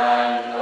and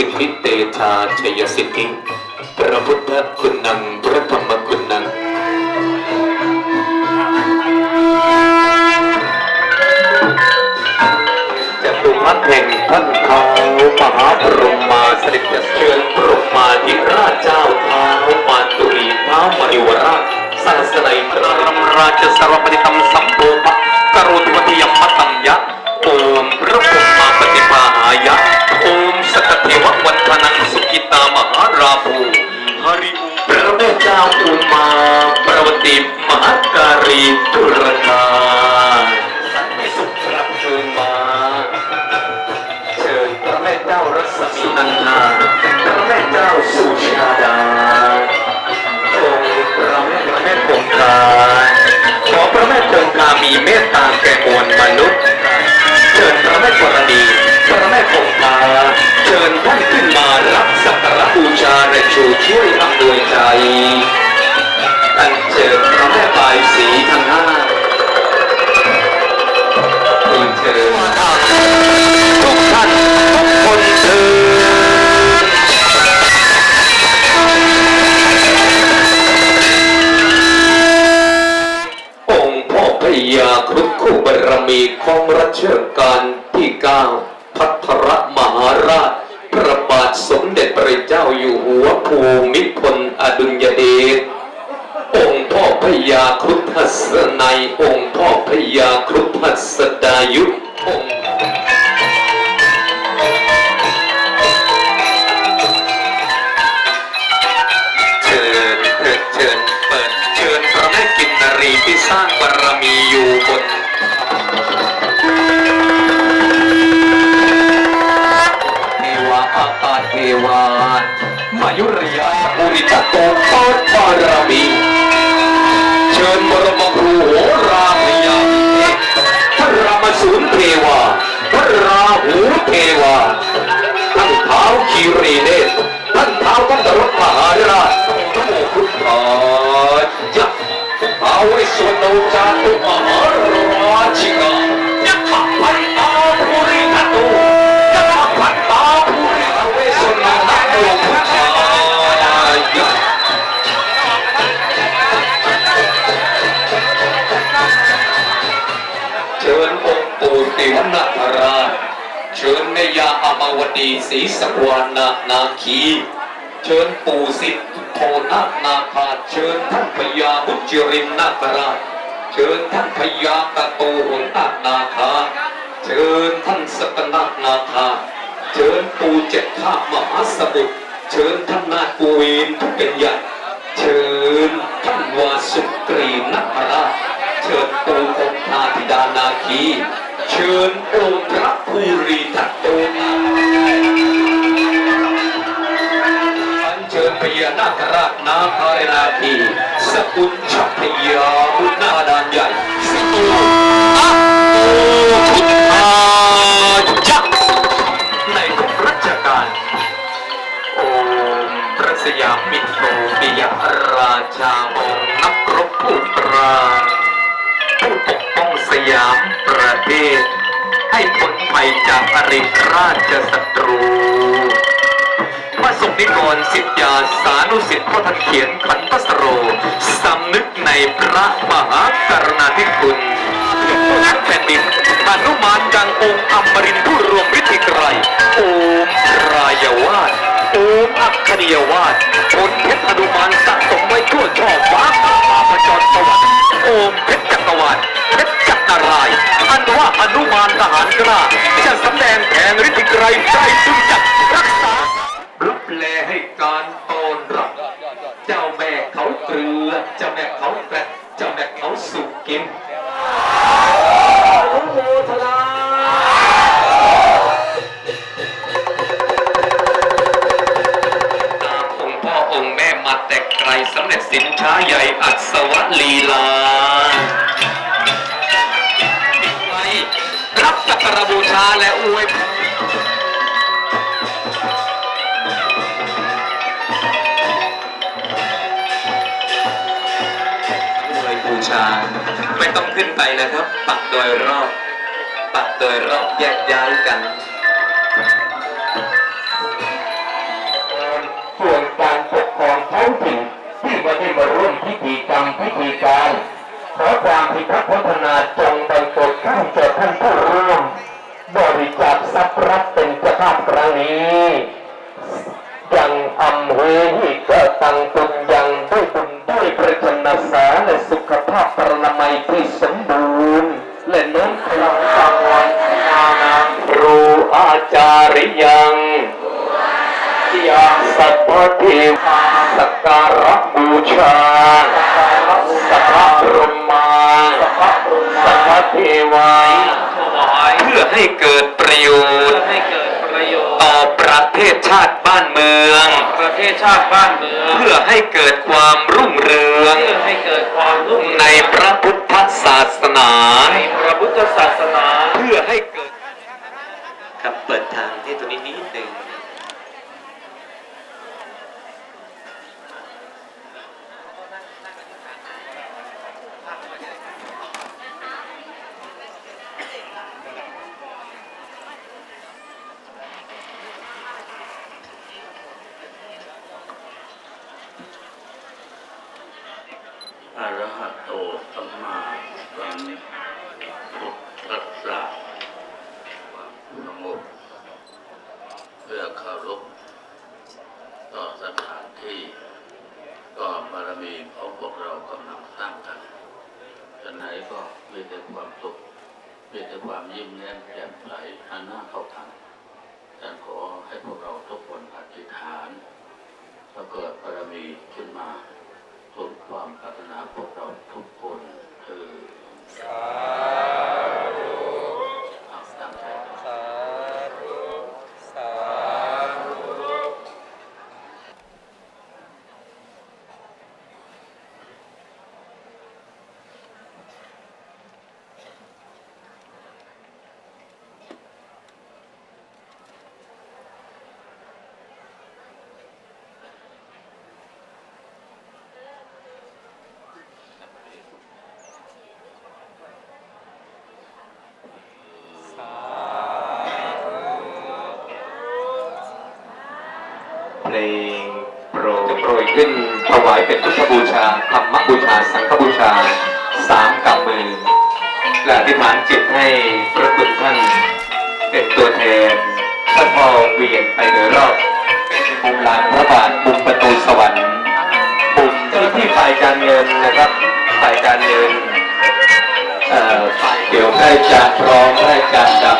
สิทธิเตชาชยสิทธิพระพุทธคุณนังพระธรรมคุณนังจะตุมัดแห่งท่านเท้ามหาพรหมาสริจะเชิญพรหมาธิราชเจ้าเท้ามาตุรีเท้ามริวราชสาสนัยพระรมราชสารปฏิธรรมสัมโพภะกโรตุวัติยมมตัมยะโอมพระพรหมาปฏิภาหายะโอ ราภูหริอุพระแม่เจ้าอุมาประวติมหาการีตุรนาไม่สุขรับเชิญมา เชิญพระแม่เจ้ารัศมีนันทาพระแม่เจ้าสุชาดาองค์พระแม่พระแม่คงคาขอพระแม่คงคามีเมตตาแก่มวลมนุษย์ เชิญพระแม่กรณีพระแม่ เชิญท่านขึ้นมารับสักการะบูชาในชูช่วยอำนวยใจ ศนัยองค์พ่อพญาครุฑทัศดายุองค์เชิญเถิดเชิญเปิดเชิญพระแม่กินนรีที่สร้างบารมีอยู่บนเทวาอากาศเทวามายุริยาปุริจัตโตโคตบารมีเชิ ติวนาคราชเชิญแม่ยาอมาวดีศรีสวรรณนาคี เชิญปู่สิทธิโทนานาคาเชิญท่านพญามุจรินนาคราชเชิญท่านพญากระโตหุนานาคาเชิญท่านสกนานาคาเชิญปู่เจ็ดข้ามหาสมุทรเชิญท่านนาคปูวินผู้เป็นใหญ่เชิญท่านวาสุกรีนักราชเชิญปู่องค์นาธิดานาคี เชิญองค์พระภูริทัตโตอัญเชิญพญานาคราชนาคารนาทีสกุลชัพยาบุตรนาดานใหญ่สิโตอะโอพุทธาจักในทุกรัชกาลโอมพระสยามมิตรโตปิยราชาองนักรบผู้ปราณ ยามประเทศ ให้พ้นภัยจากอริราชศัตรูพระสงฆ์นิกรสิทธยาสานุสิทธิ์พ่อท่านเขียนขันพสโรสำนึกในพระมหากรุณาธิคุณทั้งแผ่นดินอนุมานดังองค์อมรินทร์ผู้รวมฤทธิไกรโอมรายวาดโอมอัคคณียวาดผลเพชรอนุมานสะสมไว้ทั่วช่อฟ้าป่าประจรสวรรค์โอมเพชรจักรวาลเพชรจัการายอันว่าอนุมานทหารกล้าจะสำแดงแผนฤทธิไกรใจสุดจักรรักษารับแลให้การตอนรับ เจ้าแม่เขาเกลือเจ้าแม่เขา ชา ไม่ต้องขึ้นไปนะครับ ปักโดยรอบ ปักโดยรอบแยกย้ายกันส่วนการปกครองท้องถิ่นที่ไม่ได้มาร่วมพิธีกรรมพิธีการขอความพิทักษ์พัฒนาจงบังเกิดข้าแก่ท่านผู้ร่วมบริจาคทรัพย์รับเป็นเจ้าภาพครั้งนี้ยังอำเภอที่กระตังตุน ทวาสักการะบูชาสัพพะรมาสัพระเทวาเพื่อให้เกิดประโยชน์ให้เกิดประโยชน์ต่อประเทศชาติบ้านเมือง ประเทศชาติบ้านเมือง เพื่อให้เกิดความรุ่งเรือง สัมพุทธัสสะความสงบเพื่อเคารพต่อสถานที่ก็บารมีของพวกเรากำลังสร้างกันจะไหนก็มีแต่ความสุขมีแต่ความยิ้มแย้มแจ่มใสอันน่าเข้าทางฉันขอให้พวกเราทุกคนอธิษฐานแล้วเกิดบารมีขึ้นมา สมความปรารถนาพวกเราทุกคนคือเอาตั้งใจครับ เพลงโปรยจะโปรยขึ้นถวายเป็นพุทธบูชาธรรมบูชา สังฆบูชาสามกำมือและอธิษฐานจิตให้พระคุณท่านเป็นตัวแทนท่านพอเวียนไปโดยรอบมุมลานพระบาทมุมประตูสวรรค์มุมเจ้าที่ฝ่ายการเงินนะครับฝ่ายการเงินเอ่อฝ่ายเดี๋ยวพระอาจานพร้อมพระอาจารย์ดำ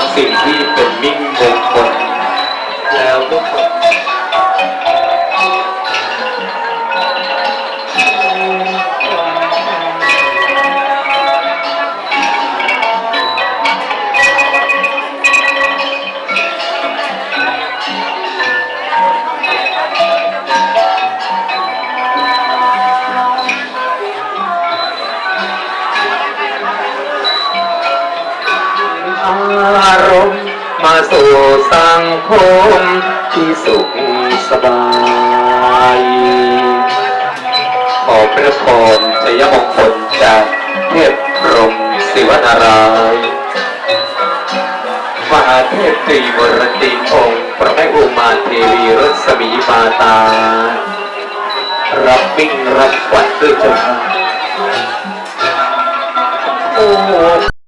รัารมณ์มาสู่สังคมที่สุขสบาย ขอพระพรชัยมงคลจากเทพพรมศิวนารายมหาเทพตรีวรติองค์พระแม่อุมาเทวีรสมีมาตา รับวิ่งรับวัญด้วยเจ้าค่ะโอ้